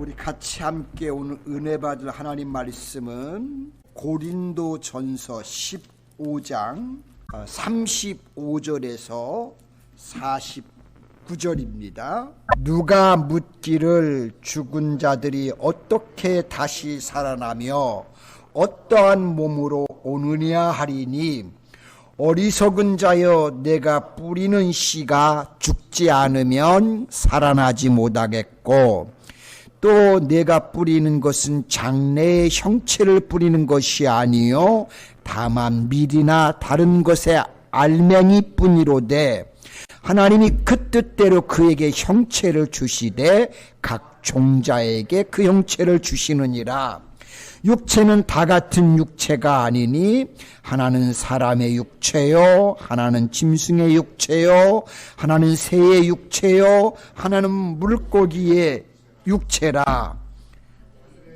우리 같이 함께 오늘 은혜 받을 하나님 말씀은 고린도 전서 15장 35절에서 49절입니다. 누가 묻기를 죽은 자들이 어떻게 다시 살아나며 어떠한 몸으로 오느냐 하리니 어리석은 자여 내가 뿌리는 씨가 죽지 않으면 살아나지 못하겠고 또 내가 뿌리는 것은 장래의 형체를 뿌리는 것이 아니요. 다만 밀이나 다른 것의 알맹이 뿐이로되 하나님이 그 뜻대로 그에게 형체를 주시되 각 종자에게 그 형체를 주시느니라. 육체는 다 같은 육체가 아니니 하나는 사람의 육체요 하나는 짐승의 육체요 하나는 새의 육체요 하나는 물고기의 육체라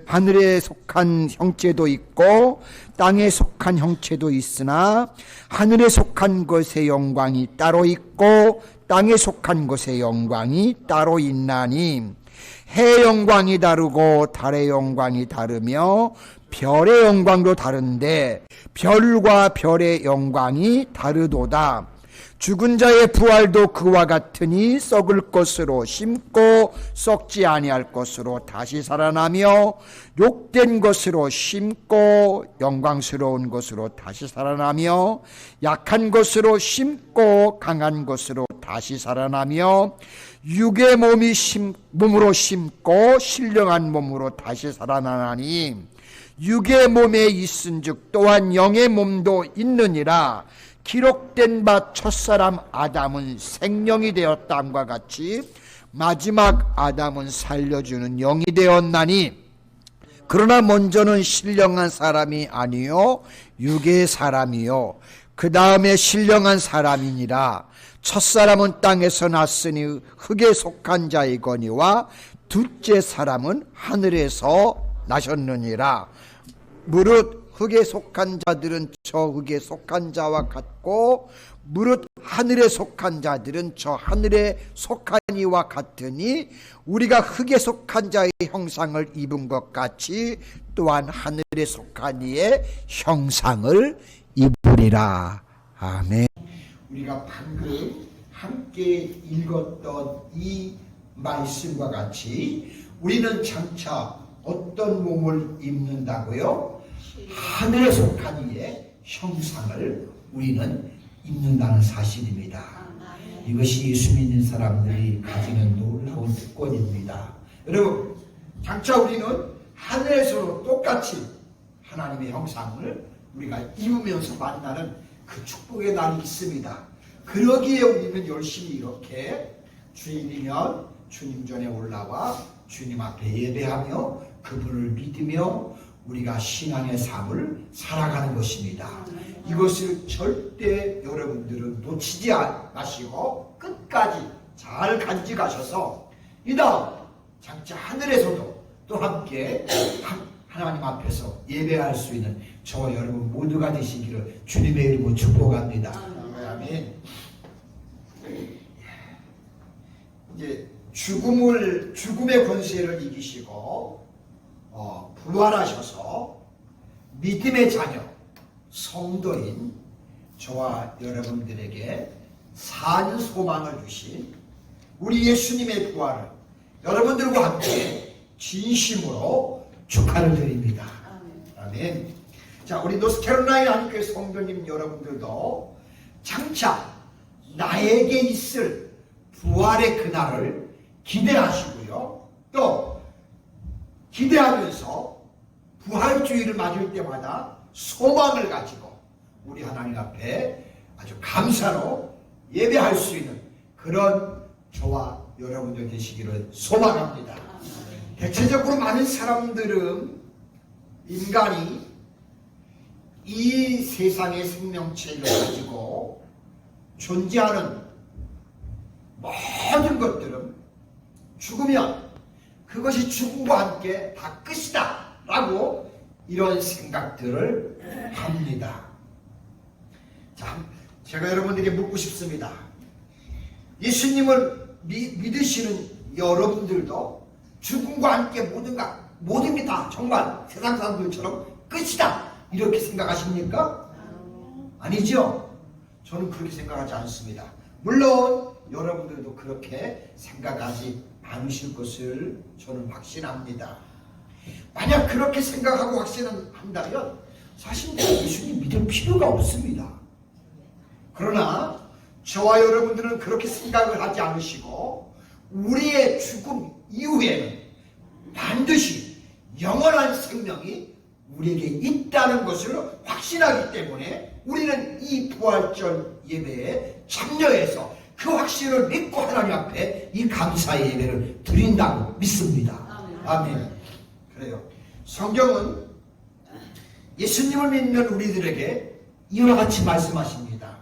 하늘에 속한 형체도 있고 땅에 속한 형체도 있으나 하늘에 속한 것의 영광이 따로 있고 땅에 속한 것의 영광이 따로 있나니 해 영광이 다르고 달의 영광이 다르며 별의 영광도 다른데 별과 별의 영광이 다르도다. 죽은 자의 부활도 그와 같으니 썩을 것으로 심고 썩지 아니할 것으로 다시 살아나며 욕된 것으로 심고 영광스러운 것으로 다시 살아나며 약한 것으로 심고 강한 것으로 다시 살아나며 육의 몸이 심, 몸으로 심고 신령한 몸으로 다시 살아나나니 육의 몸에 있은즉 또한 영의 몸도 있느니라 기록된 바 첫사람 아담은 생명이 되었다함과 같이 마지막 아담은 살려주는 영이 되었나니 그러나 먼저는 신령한 사람이 아니요 육의 사람이요 그 다음에 신령한 사람이니라. 첫사람은 땅에서 났으니 흙에 속한 자이거니와 둘째 사람은 하늘에서 나셨느니라. 무릇 흙에 속한 자들은 저 흙에 속한 자와 같고 무릇 하늘에 속한 자들은 저 하늘에 속한 이와 같으니 우리가 흙에 속한 자의 형상을 입은 것 같이 또한 하늘에 속한 이의 형상을 입으리라 아멘 우리가 방금 함께 읽었던 이 말씀과 같이 우리는 장차 어떤 몸을 입는다고요? 하늘에 속한 이의 형상을 우리는 입는다는 사실입니다. 이것이 예수 믿는 사람들이 가지는 놀라운 특권입니다. 여러분, 장차 우리는 하늘에서 똑같이 하나님의 형상을 우리가 입으면서 만나는 그 축복의 날이 있습니다. 그러기에 우리는 열심히 이렇게 주일이면 주님 전에 올라와 주님 앞에 예배하며 그분을 믿으며 우리가 신앙의 삶을 살아가는 것입니다. 이것을 절대 여러분들은 놓치지 마시고 끝까지 잘 간직하셔서 이 다음 장차 하늘에서도 또 함께 하나님 앞에서 예배할 수 있는 저와 여러분 모두가 되시기를 주님의 이름으로 축복합니다. 아멘. 이제 죽음을 죽음의 권세를 이기시고 어, 부활하셔서 믿음의 자녀 성도인 저와 여러분들에게 산 소망을 주신 우리 예수님의 부활을 여러분들과 함께 진심으로 축하를 드립니다. 아멘. 자, 우리 노스캐롤라이나 한교회 성도님 여러분들도 장차 나에게 있을 부활의 그날을 기대하시고요. 또 기대하면서 부활주의를 맞을 때마다 소망을 가지고 우리 하나님 앞에 아주 감사로 예배할 수 있는 그런 저와 여러분들 되시기를 소망합니다. 대체적으로 많은 사람들은 인간이 이 세상의 생명체를 가지고 존재하는 모든 것들은 죽으면 그것이 죽음과 함께 다 끝이다 라고 이런 생각들을 합니다. 자, 제가 여러분들에게 묻고 싶습니다. 예수님을 미, 믿으시는 여러분들도 죽음과 함께 모든가 모든 게다 정말 세상 사람들처럼 끝이다 이렇게 생각하십니까? 아니죠. 저는 그렇게 생각하지 않습니다. 물론 여러분들도 그렇게 생각하지 않으실 것을 저는 확신합니다. 만약 그렇게 생각하고 확신한다면 사실 예수님 믿을 필요가 없습니다. 그러나 저와 여러분들은 그렇게 생각을 하지 않으시고 우리의 죽음 이후에는 반드시 영원한 생명이 우리에게 있다는 것을 확신하기 때문에 우리는 이 부활절 예배에 참여해서 그 확신을 믿고 하나님 앞에 이 감사의 예배를 드린다고 믿습니다. 아멘. 그래요. 성경은 예수님을 믿는 우리들에게 이와 같이 말씀하십니다.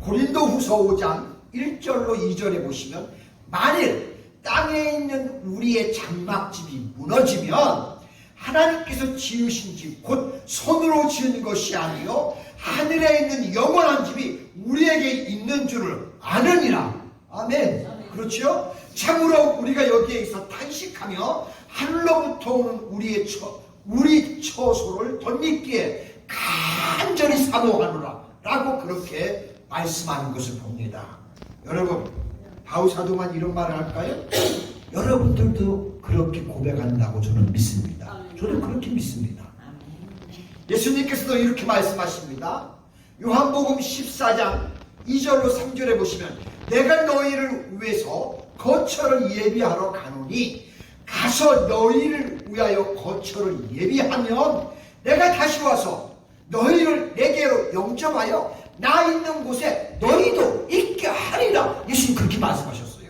고린도 후서 5장 1절로 2절에 보시면 만일 땅에 있는 우리의 장막집이 무너지면 하나님께서 지으신 집 곧 손으로 지은 것이 아니요 하늘에 있는 영원한 집이 우리에게 있는 줄을 아느니라. 아멘. 그렇죠? 참으로 우리가 여기에 있어 탄식하며 하늘로부터 오는 우리의 처, 우리 처소를 덧입기에 간절히 사모하노라 라고 그렇게 말씀하는 것을 봅니다. 여러분 바울 사도만 이런 말을 할까요? 여러분들도 그렇게 고백한다고 저는 믿습니다. 저도 그렇게 믿습니다. 예수님께서도 이렇게 말씀하십니다. 요한복음 14장 2절로 3절에 보시면 내가 너희를 위해서 거처를 예비하러 가노니 가서 너희를 위하여 거처를 예비하면 내가 다시 와서 너희를 내게로 영접하여 나 있는 곳에 너희도 있게 하리라. 예수님 그렇게 말씀하셨어요.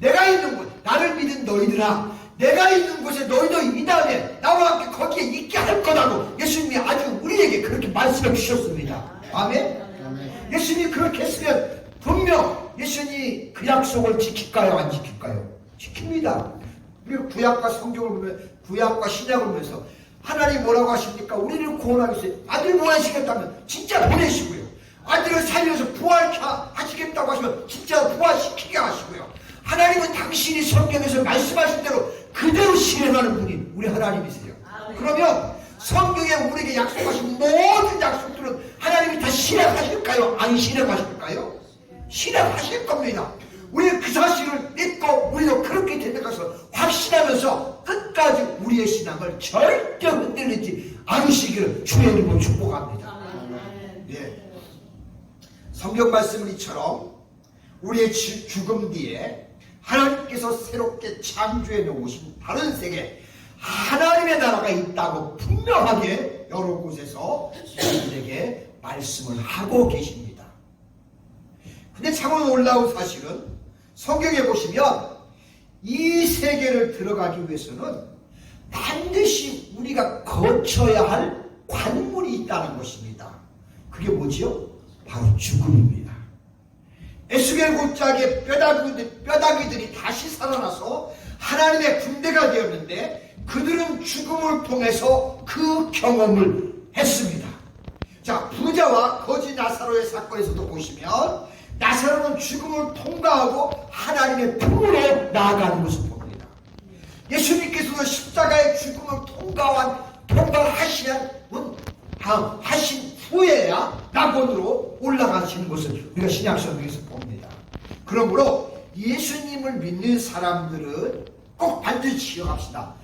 내가 있는 곳 나를 믿은 너희들아 내가 있는 곳에 너희도 이 다음에 나와 함께 거기에 있게 할 거라고 예수님이 아주 우리에게 그렇게 말씀해 주셨습니다. 아멘 예수님이 그렇게 했으면 분명 예수님이 그 약속을 지킬까요 안 지킬까요 지킵니다 우리 구약과 성경을 보면 구약과 신약을 보면서 하나님 뭐라고 하십니까? 우리를 위해서 아들 보내시겠다면 진짜 보내시고요. 아들을 살려서 부활하시겠다고 하시면 진짜 부활시키게 하시고요. 하나님은 당신이 성경에서 말씀하신 대로 그대로 실행하는 분이 우리 하나님이세요. 그러면 성경에 우리에게 약속하신 모든 약속들은 하나님이 다 실행하실까요? 안 실행하실까요? 실행하실 겁니다. 우리 그 사실을 믿고 우리도 그렇게 된다 것을 확신하면서 끝까지 우리의 신앙을 절대 흔들리지 않으시기를 주의 이름으로 축복합니다. 예. 성경 말씀 이처럼 우리의 주- 죽음 뒤에 하나님께서 새롭게 창조해 놓으신 다른 세계 하나님의 나라가 있다고 분명하게 여러 곳에서 우리에게 말씀을 하고 계십니다. 근데 참으로 놀라운 사실은 성경에 보시면 이 세계를 들어가기 위해서는 반드시 우리가 거쳐야 할 관문이 있다는 것입니다. 그게 뭐지요? 바로 죽음입니다. 에스겔 뼈다귀들, 뼈다귀들이 다시 살아나서 하나님의 군대가 되었는데 그들은 죽음을 통해서 그 경험을 했습니다. 자, 부자와 거지 나사로의 사건에서도 보시면 나사로는 죽음을 통과하고 하나님의 품으로 나아가는 것을 봅니다. 예수님께서도 십자가의 죽음을 통과한 통과하신 다음 하신 후에야 낙원으로 올라가시는 것을 우리가 신약 성경에서 봅니다. 그러므로 예수님을 믿는 사람들은 꼭 반드시 기억합시다.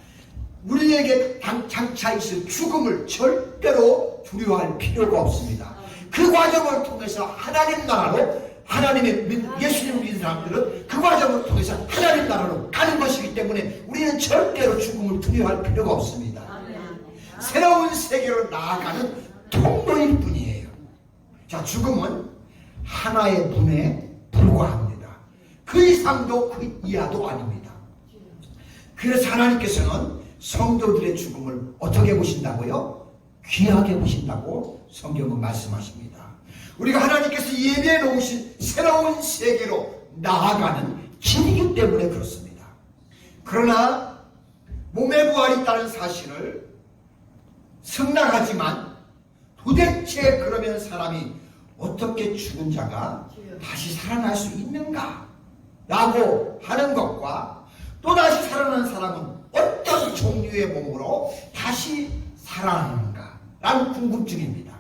우리에게 당- 장차 있을 죽음을 절대로 두려워할 필요가 없습니다. 그 과정을 통해서 하나님 나라로 하나님의 믿- 예수님을 믿는 사람들은 그 과정을 통해서 하나님 나라로 가는 것이기 때문에 우리는 절대로 죽음을 두려워할 필요가 없습니다. 새로운 세계로 나아가는 통로일 뿐이에요. 자, 죽음은 하나의 문에 불과합니다. 그 이상도 그 이하도 아닙니다. 그래서 하나님께서는 성도들의 죽음을 어떻게 보신다고요? 귀하게 보신다고 성경은 말씀하십니다. 우리가 하나님께서 예배해 놓으신 새로운 세계로 나아가는 길이기 때문에 그렇습니다. 그러나 몸의 부활이 있다는 사실을 승낙하지만 도대체 그러면 사람이 어떻게 죽은 자가 다시 살아날 수 있는가? 라고 하는 것과 또 다시 살아난 사람은 어떤 종류의 몸으로 다시 살아나는가? 라는 궁금증입니다.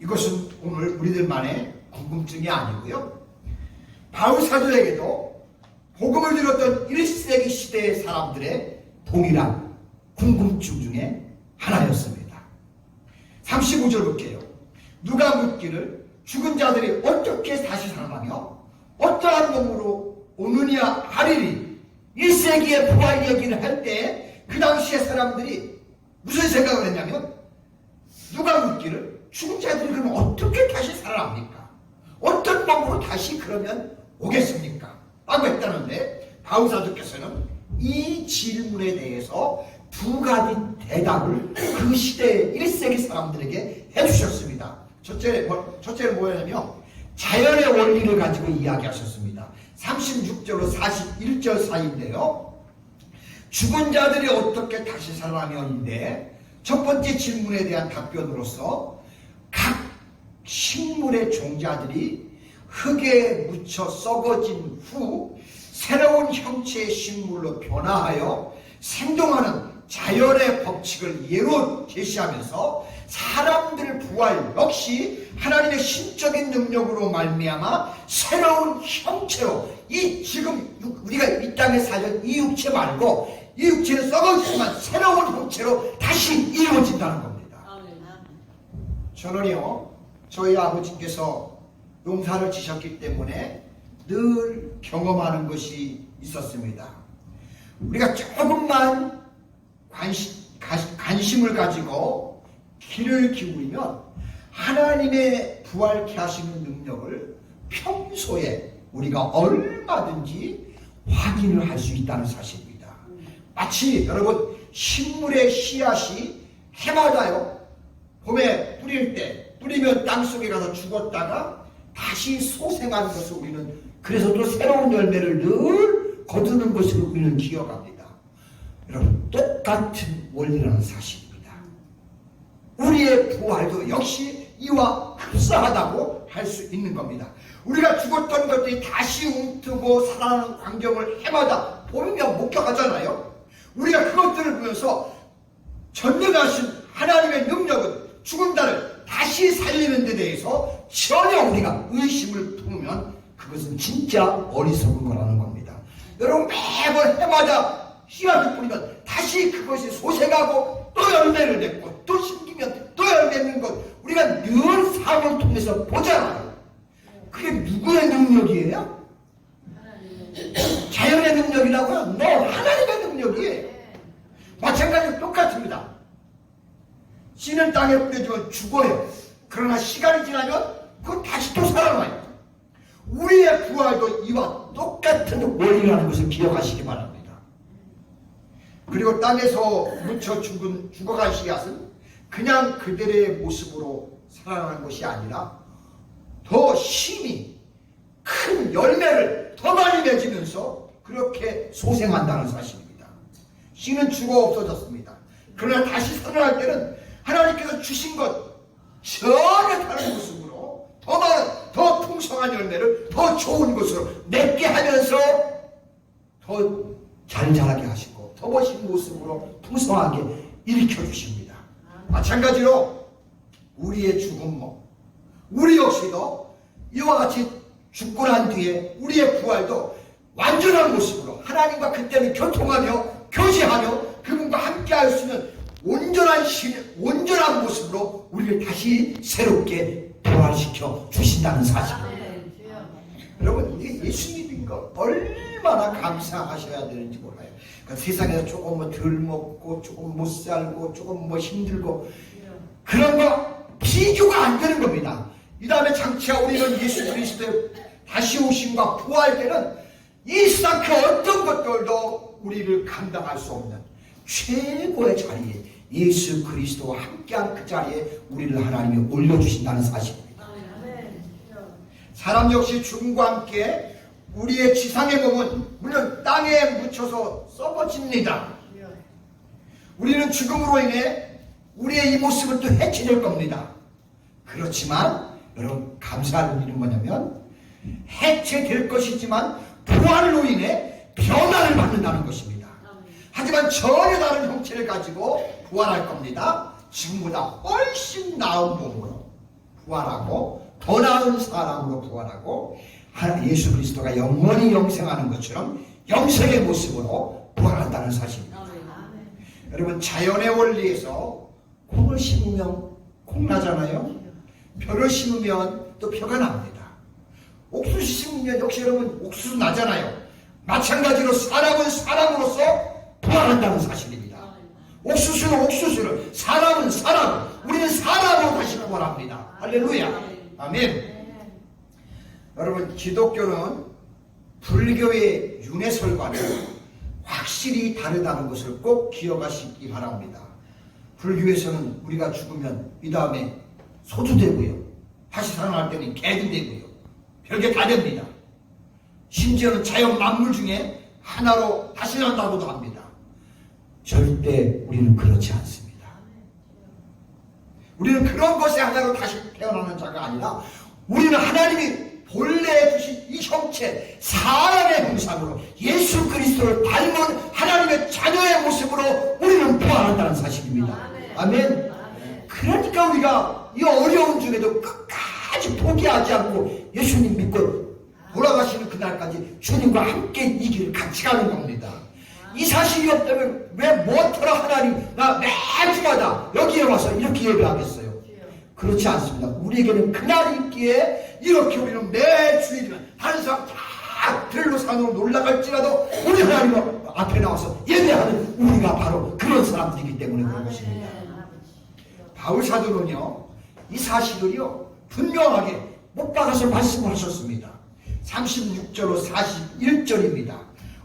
이것은 오늘 우리들만의 궁금증이 아니고요. 바울 사도에게도 복음을 들었던 1세기 시대의 사람들의 동일한 궁금증 중에 하나였습니다. 35절 볼게요. 누가 묻기를 죽은 자들이 어떻게 다시 살아나며 어떠한 몸으로 오느냐 하리니 1세기의 부활 얘기를 할 때 그 당시의 사람들이 무슨 생각을 했냐면 누가 묻기를 죽은 자들이 그럼 어떻게 다시 살아납니까? 어떤 방법으로 다시 그러면 오겠습니까? 라고 했다는데 바울사도께서는 이 질문에 대해서 두 가지 대답을 그 시대의 1세기 사람들에게 해주셨습니다. 첫째, 뭐- 첫째는 뭐냐면 자연의 원리를 가지고 이야기하셨습니다. 36절로 41절 사이인데요. 죽은 자들이 어떻게 다시 살아나면인데 첫 번째 질문에 대한 답변으로서 각 식물의 종자들이 흙에 묻혀 썩어진 후 새로운 형체의 식물로 변화하여 생동하는 자연의 법칙을 예로 제시하면서 사람들 부활 역시 하나님의 신적인 능력으로 말미암아 새로운 형체로 이 지금 육- 우리가 이 땅에 사는 이 육체 말고 이 육체는 썩어지지만 새로운 형체로 다시 이루어진다는 겁니다. 저는요, 저희 아버지께서 농사를 지셨기 때문에 늘 경험하는 것이 있었습니다. 우리가 조금만 관심, 가- 관심 을 가지고 귀를 기울이면 하나님의 부활케 하시는 능력을 평소에 우리가 얼마든지 확인을 할 수 있다는 사실입니다. 마치 여러분 식물의 씨앗이 해마다요 봄에 뿌릴 때 뿌리면 땅 속에 가서 죽었다가 다시 소생하는 것을 우리는 그래서 또 새로운 열매를 늘 거두는 것을 우리는 기억합니다. 여러분 똑같은 원리라는 사실입니다. 우리의 부활도 역시 이와 흡사하다고 할 수 있는 겁니다. 우리가 죽었던 것들이 다시 움트고 살아나는 광경을 해마다 보면 목격하잖아요. 우리가 그것들을 보면서 전능하신 하나님의 능력은 죽은 자를 다시 살리는 데 대해서 전혀 우리가 의심을 품으면 그것은 진짜 어리석은 거라는 겁니다. 여러분 매번 해마다 씨앗을 뿌리면 다시 그것이 소생하고 또 열매를 맺고 또 심기면 또 열매 맺는 것 우리가 늘 삶을 통해서 보잖아요. 그게 누구의 능력이에요? 자연의 능력이라고요? 너 하나님의 능력이에요. 마찬가지로 똑같습니다. 씨는 땅에 뿌려주면 죽어요. 그러나 시간이 지나면 그건 다시 또 살아나요. 우리의 부활도 이와 똑같은 원리라는 것을 기억하시기 바랍니다. 그리고 땅에서 묻혀 죽은, 죽어간 씨앗은 그냥 그들의 모습으로 살아나는 것이 아니라 더 심히 큰 열매를 더 많이 맺으면서 그렇게 소생한다는 사실입니다. 씨는 죽어 없어졌습니다. 그러나 다시 살아날 때는 하나님께서 주신 것 전혀 다른 모습으로 더 많은 더 풍성한 열매를 더 좋은 것으로 맺게 하면서 더 잘 자라게 하시고 더 멋진 모습으로 풍성하게 일으켜 주십니다. 마찬가지로 우리의 죽음도 우리 역시도 이와 같이 죽고 난 뒤에 우리의 부활도 완전한 모습으로 하나님과 그때는 교통하며 교제하며 그분과 함께 할 수 있는 온전한 신, 온전한 모습으로 우리를 다시 새롭게 부활시켜 주신다는 사실입니다. 여러분 이게 예수 믿 는거 얼마나 감사하셔야 되는지 몰라요. 그러니까 세상에서 조금 뭐 덜 먹고 조금 못 살고 조금 뭐 힘들고 그런 거 비교가 안 되는 겁니다. 이 다음에 장차 우리는 예수 그리스도의 다시 오심과 부활 때는 이 세상 그 어떤 것들도 우리를 감당할 수 없는 최고의 자리에 예수 그리스도와 함께한 그 자리에 우리를 하나님이 올려주신다는 사실입니다. 사람 역시 죽음과 함께 우리의 지상의 몸은 물론 땅에 묻혀서 썩어집니다. 우리는 죽음으로 인해 우리의 이 모습은 또 해체될 겁니다. 그렇지만 여러분 감사할 일은 뭐냐면 해체될 것이지만 부활로 인해 변화를 받는다는 것입니다. 하지만 전혀 다른 형체를 가지고 부활할 겁니다. 지금보다 훨씬 나은 몸으로 부활하고 더 나은 사람으로 부활하고 하- 예수 그리스도가 영원히 영생하는 것처럼 영생의 모습으로 부활한다는 사실입니다. 여러분 자연의 원리에서 콩을 심으면 콩 나잖아요. 벼를 심으면 또 벼가 납니다. 옥수수 심으면 역시 여러분 옥수수 나잖아요. 마찬가지로 사람은 사람으로서 부활한다는 사실입니다. 옥수수는 옥수수를 사람은 사람 우리는 사람으로 다시 부활합니다. 할렐루야. 아멘. 여러분 기독교는 불교의 윤회설과는 확실히 다르다는 것을 꼭 기억하시기 바랍니다. 불교에서는 우리가 죽으면 이 다음에 소도 되고요. 다시 살아날 때는 개도 되고요. 별게 다 됩니다. 심지어는 자연 만물 중에 하나로 다시 난다고도 합니다. 절대 우리는 그렇지 않습니다. 우리는 그런 것에 하나로 다시 태어나는 자가 아니라 우리는 하나님이 본래 주신 이 형체 사람의 형상으로 예수 그리스도를 닮은 하나님의 자녀의 모습으로 우리는 부활한다는 사실입니다. 아멘. 그러니까 우리가 이 어려운 중에도 끝까지 포기하지 않고 예수님 믿고 돌아가시는 그날까지 주님과 함께 이 길을 같이 가는 겁니다. 이 사실이 없다면 왜 뭐더러 하나님 나 매주마다 여기에 와서 이렇게 예배하겠어요? 그렇지 않습니다. 우리에게는 그날이 있기에 이렇게 우리는 매 주일이면 사람 다 들로 산으로 놀라갈지라도 우리 하나님 앞에 나와서 예배하는 우리가 바로 그런 사람들이기 때문에 그런 것입니다. 바울 사도는요, 이 사실을요, 분명하게 못 박아서 말씀을 하셨습니다. 36절로 41절입니다.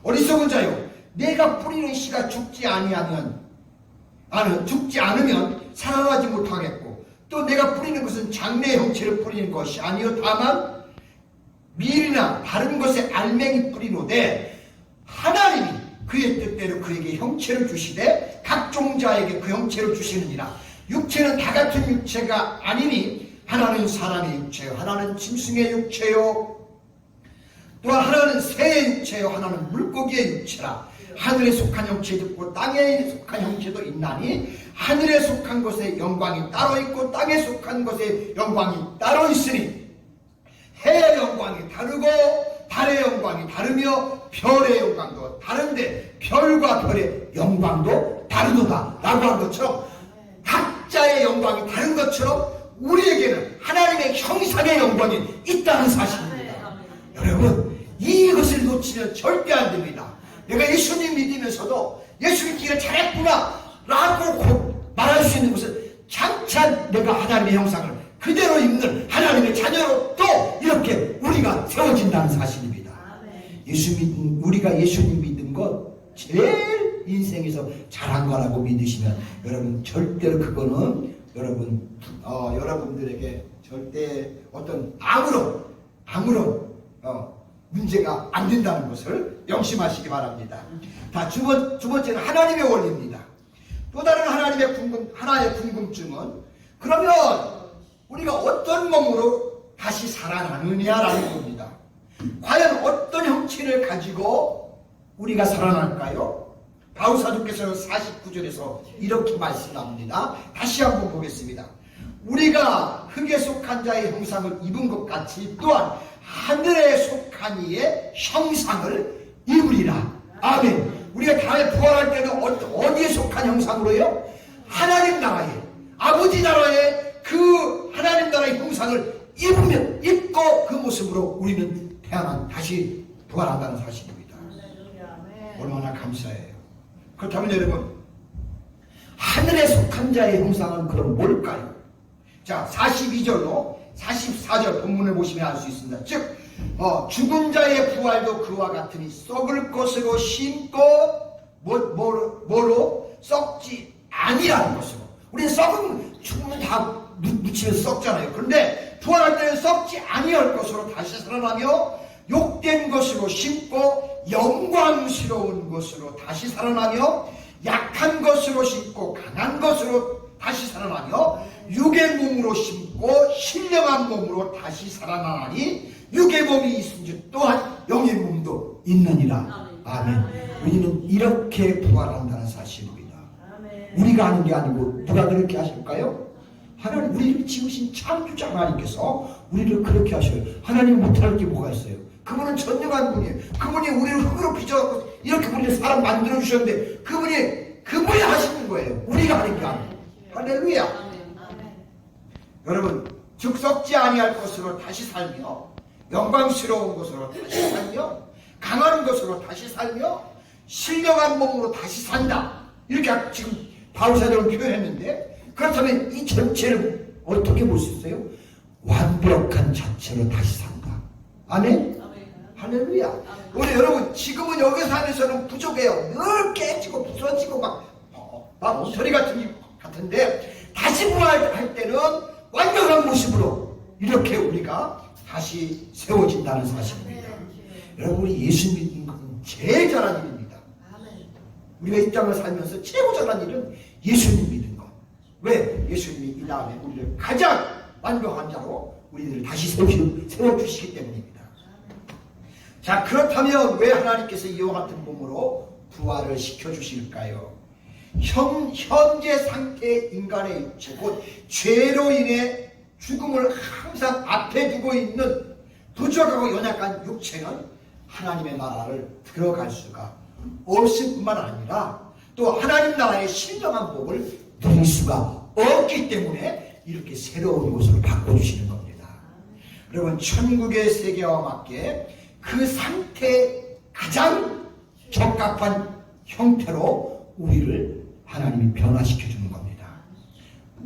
어리석은 자요, 내가 뿌리는 씨가 죽지 아니하면, 아는, 죽지 않으면 살아나지 못하겠고, 또 내가 뿌리는 것은 장래 형체를 뿌리는 것이 아니요, 다만, 밀이나 다른 것에 알맹이 뿌리노되, 하나님이 그의 뜻대로 그에게 형체를 주시되, 각종 자에게 그 형체를 주시느니라. 육체는 다 같은 육체가 아니니 하나는 사람의 육체요 하나는 짐승의 육체요 또한 하나는 새의 육체요 하나는 물고기의 육체라 하늘에 속한 형체도 있고 땅에 속한 형체도 있나니 하늘에 속한 것의 영광이 따로 있고 땅에 속한 것의 영광이 따로 있으니 해의 영광이 다르고 달의 영광이 다르며 별의 영광도 다른데 별과 별의 영광도 다르도다 라고 한 것처럼 각자의 영광이 다른 것처럼 우리에게는 하나님의 형상의 영광이 있다는 사실입니다. 여러분 이것을 놓치면 절대 안 됩니다. 내가 예수님 믿으면서도 예수님 길을 잘했구나 라고 곧 말할 수 있는 것은 장차 내가 하나님의 형상을 그대로 입는 하나님의 자녀로 또 이렇게 우리가 세워진다는 사실입니다. 예수 믿 우리가 예수님 믿은 것 제일 인생에서 잘한 거라고 믿으시면 여러분 절대로 그거는 여러분 어, 여러분들에게 절대 어떤 아무런 아무런 어, 문제가 안 된다는 것을 명심하시기 바랍니다. 다두 번, 두 번째는 하나님의 원리입니다. 또 다른 하나님의 궁금 하나의 궁금증은 그러면 우리가 어떤 몸으로 다시 살아나느냐라는 겁니다. 과연 어떤 형체를 가지고 우리가 살아날까요? 바울사도께서는 49절에서 이렇게 말씀합니다. 다시 한번 보겠습니다. 우리가 흙에 속한 자의 형상을 입은 것 같이 또한 하늘에 속한 이의 형상을 입으리라. 아멘. 우리가 다음에 부활할 때는 어- 어디에 속한 형상으로요? 하나님 나라에 아버지 나라에 그 하나님 나라의 형상을 입으면 입고 그 모습으로 우리는 태어난 다시 부활한다는 사실입니다. 얼마나 감사해요. 그렇다면 여러분 하늘에 속한 자의 형상은 그럼 뭘까요? 자 42절로 44절 본문을 보시면 알 수 있습니다. 즉 어, 죽은 자의 부활도 그와 같으니 썩을 것으로 심고 뭐, 뭐로, 뭐로 썩지 아니라는 것으로 우리는 썩은 죽으면 다 묻- 묻히면 썩잖아요. 그런데 부활할 때는 썩지 아니할 것으로 다시 살아나며 욕된 것으로 심고 영광스러운 것으로 다시 살아나며 약한 것으로 심고 강한 것으로 다시 살아나며 육의 몸으로 심고 신령한 몸으로 다시 살아나니 육의 몸이 있은지 또한 영의 몸도 있느니라 아멘. 우리는 이렇게 부활한다는 사실입니다. 아멘. 우리가 하는 게 아니고 누가 그렇게 하실까요? 하나님 우리를 지으신 창조자 하나님께서 우리를 그렇게 하셔요. 하나님 못할 게 뭐가 있어요? 그분은 전능한 분이에요. 그분이 우리를 흙으로 빚어갖고 이렇게 우리를 사람 만들어 주셨는데 그분이 그분이 하시는 거예요. 우리가 하는 게 아니에요. 할렐루야. 여러분 즉석지 아니할 것으로 다시 살며 영광스러운 것으로 다시 살며 강한 것으로 다시 살며 신령한 몸으로 다시 산다. 이렇게 지금 바울사도는 표현했는데 그렇다면 이 전체를 어떻게 볼 수 있어요? 완벽한 자체로 다시 산다. 아멘? 할렐루야. 우리 여러분 지금은 여기서 안에서는 부족해요. 늘 깨지고 부서지고 막, 어, 막 엉터리 같은 일 같은데 다시 부활할 때는 완벽한 모습으로 이렇게 우리가 다시 세워진다는 사실입니다 여러분 우리 예수 믿는 것은 제일 잘한 일입니다. 우리가 이 땅을 살면서 최고 잘한 일은 예수님 믿는 것 왜? 예수님이 이 다음에 우리를 가장 완벽한 자로 우리들을 다시 세워주시기 때문입니다 자 그렇다면 왜 하나님께서 이와 같은 몸으로 부활을 시켜주실까요? 현, 현재 상태의 인간의 육체 곧 죄로 인해 죽음을 항상 앞에 두고 있는 부족하고 연약한 육체는 하나님의 나라를 들어갈 수가 없을 뿐만 아니라 또 하나님 나라의 신령한 복을 누릴 수가 없기 때문에 이렇게 새로운 곳으로 바꿔주시는 겁니다. 여러분 천국의 세계와 맞게 그 상태에 가장 적합한 형태로 우리를 하나님이 변화시켜 주는 겁니다.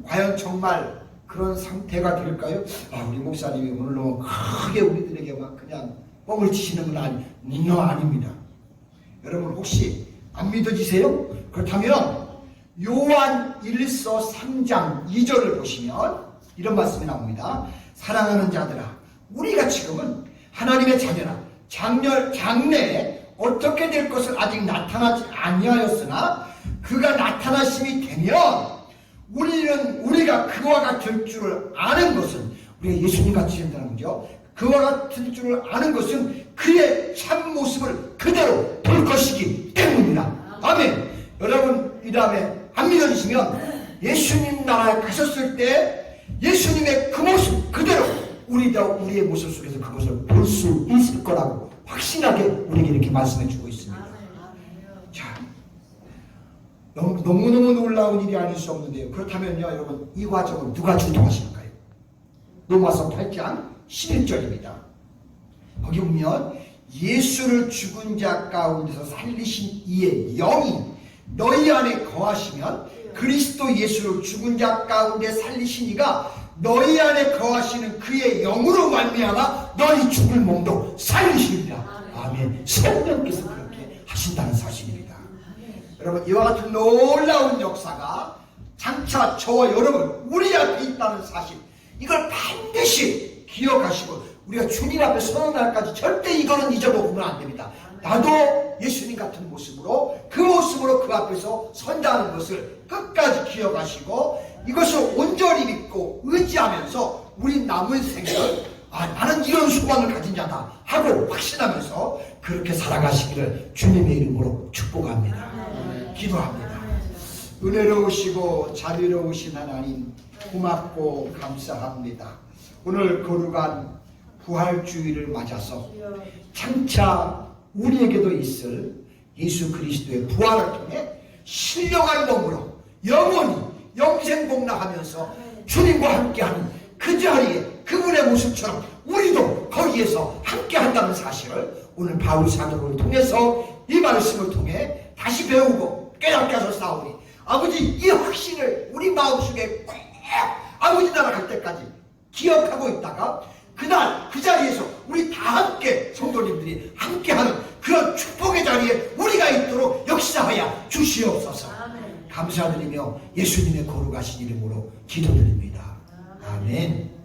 과연 정말 그런 상태가 될까요? 아, 우리 목사님이 오늘 너무 크게 우리들에게 막 그냥 뻥을 치시는 건 아니, no, 아닙니다. 여러분 혹시 안 믿어지세요? 그렇다면 요한 1서 3장 2절을 보시면 이런 말씀이 나옵니다. 사랑하는 자들아, 우리가 지금은 하나님의 자녀라 장렬 장래에 어떻게 될 것을 아직 나타나지 아니하였으나 그가 나타나심이 되면 우리는 우리가 그와 같을 줄을 아는 것은 우리가 예수님 같이 된다는 거죠. 그와 같을 줄을 아는 것은 그의 참 모습을 그대로 볼 것이기 때문이다. 아멘. 여러분 이 다음에 안 믿어지시면 예수님 나라에 가셨을 때 예수님의 그 모습 그대로 우리도 우리의 모습 속에서 그것을 볼 수 있을 거라고 확신하게 우리에게 이렇게 말씀해 주고 있습니다. 아멘. 자, 너무, 너무너무 놀라운 일이 아닐 수 없는데요. 그렇다면요, 여러분, 이 과정을 누가 주도하실까요? 로마서 8장 11절입니다. 거기 보면, 예수를 죽은 자 가운데서 살리신 이의 영이 너희 안에 거하시면 그리스도 예수를 죽은 자 가운데 살리신 이가 너희 안에 거하시는 그의 영으로 말미암아 너희 죽을 몸도 살리시리라. 아멘. 성령께서 그렇게 하신다는 사실입니다. 여러분 이와 같은 놀라운 역사가 장차 저와 여러분 우리 앞에 있다는 사실 이걸 반드시 기억하시고 우리가 주님 앞에 서는 날까지 절대 이거는 잊어먹으면 안 됩니다. 나도 예수님 같은 모습으로 그 모습으로 그 앞에서 선다는 것을 끝까지 기억하시고 이것을 온전히 믿고 의지하면서 우리 남은 생을 아 나는 이런 소망을 가진 자다 하고 확신하면서 그렇게 살아가시기를 주님의 이름으로 축복합니다. 기도합니다. 은혜로우시고 자비로우신 하나님 고맙고 감사합니다. 오늘 거룩한 부활주의를 맞아서 장차 우리에게도 있을 예수 그리스도의 부활을 통해 신령한 몸으로 영원히 영생복락하면서 주님과 함께하는 그 자리에 그분의 모습처럼 우리도 거기에서 함께한다는 사실을 오늘 바울 사도를 통해서 이 말씀을 통해 다시 배우고 깨닫게 하셨사오니 아버지 이 확신을 우리 마음속에 꼭 아버지 나라 갈 때까지 기억하고 있다가 그날 그 자리에서 우리 다 함께 성도님들이 함께하는 그런 축복의 자리에 우리가 있도록 역사하여 주시옵소서. 아멘. 감사드리며 예수님의 거룩하신 이름으로 기도드립니다. 아멘